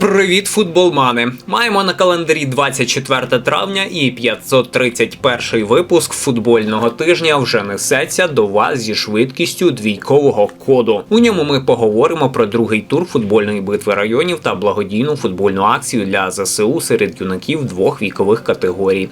Привіт, футболмани! Маємо на календарі 24 травня і 531 випуск футбольного тижня вже несеться до вас зі швидкістю двійкового коду. У ньому ми поговоримо про другий тур футбольної битви районів та благодійну футбольну акцію для ЗСУ серед юнаків двох вікових категорій.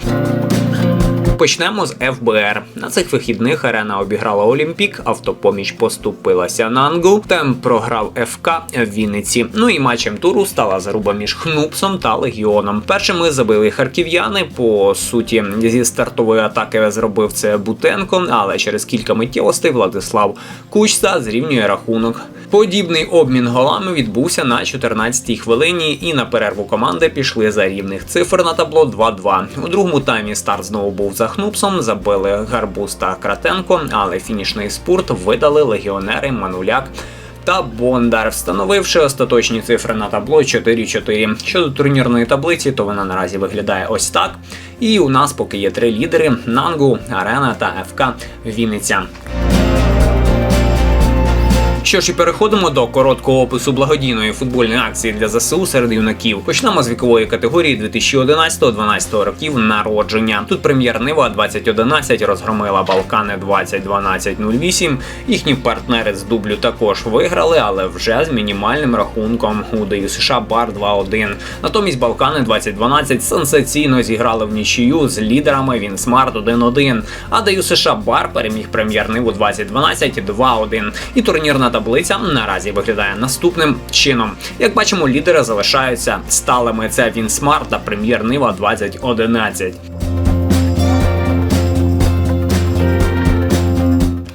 Почнемо з ФБР. На цих вихідних арена обіграла Олімпік, автопоміч поступилася Нангу, темп програв ФК в Вінниці. Ну і матчем туру стала заруба між Хнупсом та Легіоном. Першими забили харків'яни. По суті, зі стартової атаки зробив це Бутенко, але через кілька миттєвостей Владислав Кучса зрівнює рахунок. Подібний обмін голами відбувся на 14-й хвилині, і на перерву команди пішли за рівних цифр на табло 2-2. У другому таймі старт знову був за Хнупсом, забили Гарбуз та Кратенко, але фінішний спурт видали легіонери Мануляк. Та Бондар, встановивши остаточні цифри на табло 4-4. Щодо турнірної таблиці, то вона наразі виглядає ось так. І у нас поки є три лідери: Нангу, Арена та ФК Вінниця. Що ж і переходимо до короткого опису благодійної футбольної акції для ЗСУ серед юнаків. Почнемо з вікової категорії 2011-12 років народження. Тут прем'єр Нива 2011 розгромила Балкани 2012-08. Їхні партнери з дублю також виграли, але вже з мінімальним рахунком у ДЮСШ США Бар 2-1. Натомість Балкани 2012 сенсаційно зіграли в нічию з лідерами Вінсмарт 1-1. А ДЮСШ США Бар переміг прем'єр Ниву 2012 2-1. І турнірна таблиця наразі виглядає наступним чином. Як бачимо, лідери залишаються сталими. Це Вінсмарт та прем'єр Нива 2011.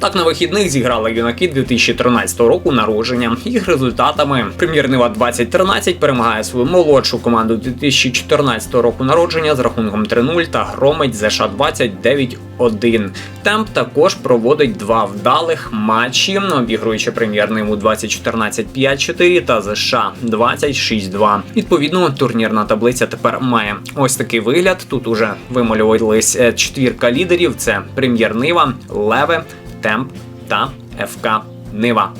Так на вихідних зіграли юнаки 2013 року народження. Їх результатами прем'єр Нива 2013 перемагає свою молодшу команду 2014 року народження з рахунком 3-0 та громить ЗШ 29 1 Темп також проводить два вдалих матчі, обігруючи прем'єр Ниву 2014 5-4 та ЗШ 26-2. Відповідно, турнірна таблиця тепер має ось такий вигляд. Тут уже вималювались е, четвірка лідерів: це прем'єр Нива, Леве. Темп та ФК Нива.